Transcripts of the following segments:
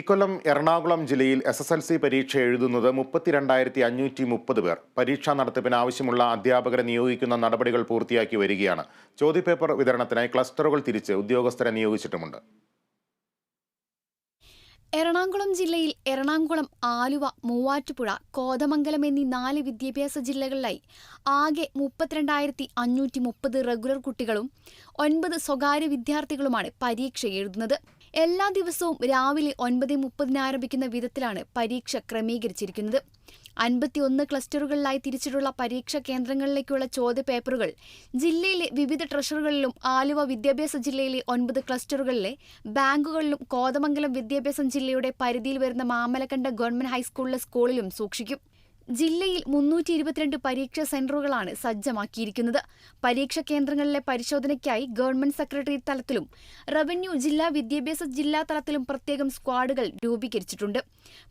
ഇക്കൊല്ലം എറണാകുളം ജില്ലയിൽ S S L C പരീക്ഷ എഴുതുന്നത് മുപ്പത്തിരണ്ടായിരത്തി അഞ്ഞൂറ്റി മുപ്പത് പേർ. പരീക്ഷാ നടത്തിപ്പിന് ആവശ്യമുള്ള അധ്യാപകരെ നിയോഗിക്കുന്ന നടപടികൾ പൂർത്തിയാക്കി വരികയാണ്. ചോദ്യപേപ്പർ വിതരണത്തിനായി ക്ലസ്റ്ററുകൾ തിരിച്ച് ഉദ്യോഗസ്ഥരെ നിയോഗിച്ചിട്ടുമുണ്ട്. എറണാകുളം ജില്ലയിൽ എറണാകുളം ആലുവ മൂവാറ്റുപുഴ കോതമംഗലം എന്നീ നാല് വിദ്യാഭ്യാസ ജില്ലകളിലായി ആകെ മുപ്പത്തിരണ്ടായിരത്തി അഞ്ഞൂറ്റി മുപ്പത് റെഗുലർ കുട്ടികളും ഒൻപത് സ്വകാര്യ വിദ്യാർത്ഥികളുമാണ് പരീക്ഷ എഴുതുന്നത്. എല്ലാ ദിവസവും രാവിലെ ഒൻപത് മുപ്പതിന് ആരംഭിക്കുന്ന വിധത്തിലാണ് പരീക്ഷ ക്രമീകരിച്ചിരിക്കുന്നത്. അൻപത്തിയൊന്ന് ക്ലസ്റ്ററുകളിലായി തിരിച്ചിട്ടുള്ള പരീക്ഷാ കേന്ദ്രങ്ങളിലേക്കുള്ള ചോദ്യപേപ്പറുകൾ ജില്ലയിലെ വിവിധ ട്രഷറുകളിലും ആലുവ വിദ്യാഭ്യാസ ജില്ലയിലെ ഒൻപത് ക്ലസ്റ്ററുകളിലെ ബാങ്കുകളിലും കോതമംഗലം വിദ്യാഭ്യാസം ജില്ലയുടെ പരിധിയിൽ വരുന്ന മാമലക്കണ്ട ഗവൺമെന്റ് ഹൈസ്കൂളിലെ സ്കൂളിലും സൂക്ഷിക്കും. ജില്ലയിൽ മുന്നൂറ്റി ഇരുപത്തിരണ്ട് പരീക്ഷാ സെന്ററുകളാണ് സജ്ജമാക്കിയിരിക്കുന്നത്. പരീക്ഷാ കേന്ദ്രങ്ങളിലെ പരിശോധനയ്ക്കായി ഗവൺമെന്റ് സെക്രട്ടറി തലത്തിലും റവന്യൂ ജില്ലാ വിദ്യാഭ്യാസ ജില്ലാ തലത്തിലും പ്രത്യേകം സ്ക്വാഡുകൾ രൂപീകരിച്ചിട്ടുണ്ട്.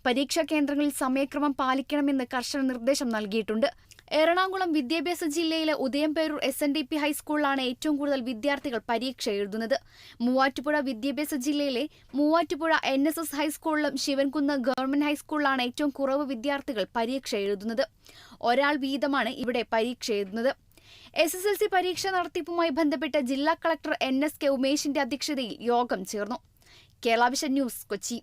പരീക്ഷാ കേന്ദ്രങ്ങളിൽ സമയക്രമം പാലിക്കണമെന്ന് കർശന നിർദ്ദേശം നൽകിയിട്ടുണ്ട്. എറണാകുളം വിദ്യാഭ്യാസ ജില്ലയിലെ Udayamperoor S N D P ഹൈസ്കൂളിലാണ് ഏറ്റവും കൂടുതൽ വിദ്യാർത്ഥികൾ പരീക്ഷ എഴുതുന്നത്. മൂവാറ്റുപുഴ വിദ്യാഭ്യാസ ജില്ലയിലെ മൂവാറ്റുപുഴ എൻ എസ് എസ് ഹൈസ്കൂളിലും ശിവൻകുന്ന് ഗവൺമെന്റ് ഹൈസ്കൂളിലാണ് ഏറ്റവും കുറവ് വിദ്യാർത്ഥികൾ പരീക്ഷ എഴുതുന്നത്. ഒരാൾ വീതമാണ് ഇവിടെ പരീക്ഷ എഴുതുന്നത്. എസ് എസ് എൽ സി പരീക്ഷ നടത്തിപ്പുമായി ബന്ധപ്പെട്ട് ജില്ലാ കളക്ടർ എൻ എസ് കെ ഉമേഷിന്റെ അധ്യക്ഷതയിൽ യോഗം ചേർന്നു. Kerala vision news Kochi.